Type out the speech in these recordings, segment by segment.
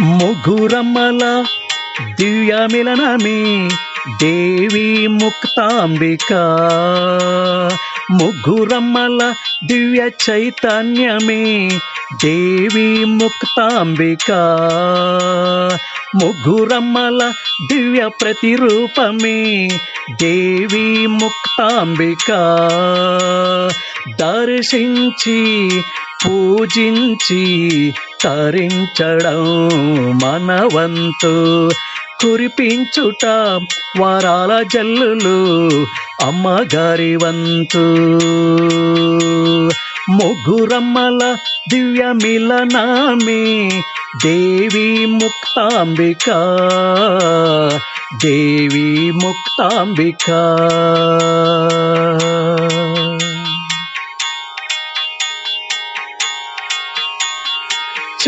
ముగురమ్మల దివ్యమిలనమే దేవి ముక్తాంబిక. ముగ్గురమ్మల దివ్య చైతన్యమే దేవి ముక్తాంబిక. ముగ్గురమ్మల దివ్య ప్రతిరూపమే దేవి ముక్తాంబిక. దర్శించి పూజించి తరించడం మనవంతు. కురిపించుట వారాల జల్లులు అమ్మగారి వంతు ముగ్గురమ్మల దివ్య మిలనామే దేవి ముక్తాంబిక. దేవి ముక్తాంబిక.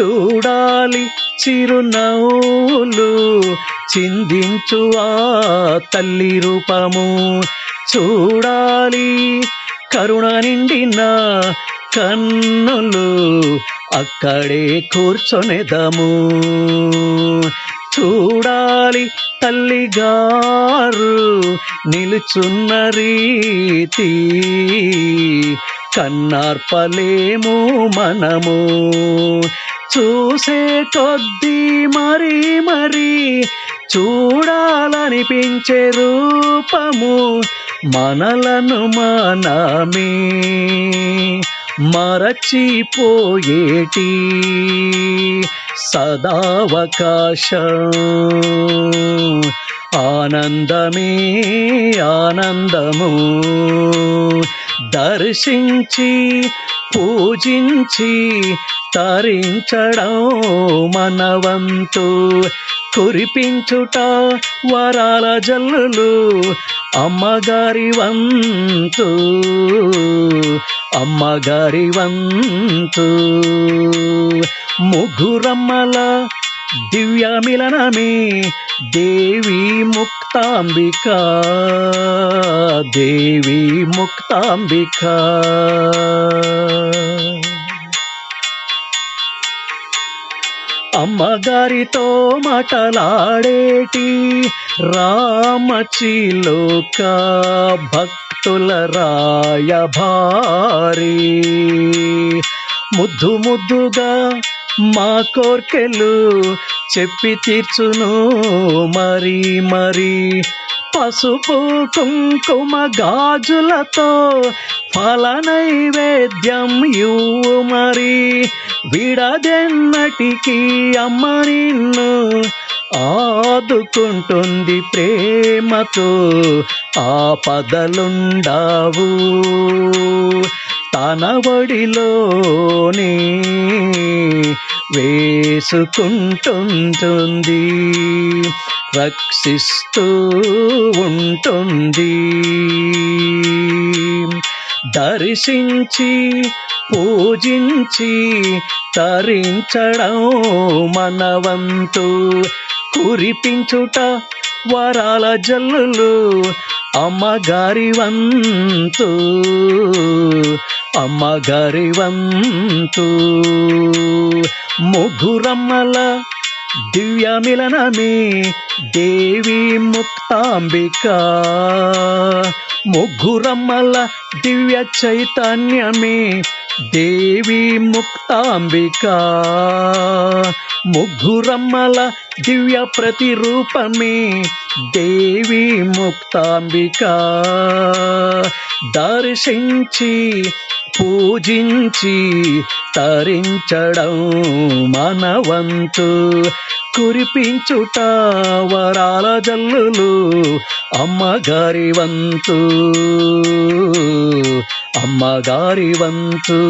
చూడాలి చిరునవ్వులు చిందించు ఆ తల్లి రూపము. చూడాలి కరుణ నిండిన కన్నులు అక్కడే కూర్చొనేదము. చూడాలి తల్లిగారు నిలుచున్న రీతి కన్నార్పలేము మనము. చూసే కొద్దీ మరి మరి చూడాలనిపించే రూపము మనలను మనమే. మరచిపోయేటి సదావకాశం. ఆనందమే ఆనందము. దర్శించి పూజించి తరించడం మనవంతు. కురిపించుట వరాల జల్లులు అమ్మగారి వంతు. అమ్మగారి వంతు. ముగ్గురమ్మల దివ్య మిలనమే దేవి ముక్తాంబిక. దేవి ముక్తాంబిక. అమ్మగారితో మాటలాడేటి? రామచిలోక భక్తుల రాయభారి. ముద్దు ముద్దుగా మా కోర్కెలు చెప్పి తీర్చును మరి మరి. పసుపు కుంకుమ గాజులతో ఫల నైవేద్యం ఇవ్వు మరి. విడదెన్నటికి అమ్మ నిన్ను ఆదుకుంటుంది ప్రేమతో ఆపదలుండావు. తన ఒడిలోనే వేసుకుంటుంటుంది రక్షిస్తూ ఉంటుంది. దర్శించి పూజించి తరించడం మనవంతు. కురిపించుట వరాల జల్లులు అమ్మగారి వంతు అమ్మగారి వంతు ముగ్గురమ్మల దివ్యమిలనమే దేవి ముక్తాంబిక. ముగ్గురమ్మల దివ్య చైతన్యమే దేవి ముక్తాంబిక. ముగ్గురమ్మల దివ్య ప్రతిరూపమే దేవి ముక్తాంబిక. దర్శించి పూజించి తరించడం మనవంతు. కురిపించుట వరాల జల్లులు అమ్మగారి వంతు అమ్మగారి వంతు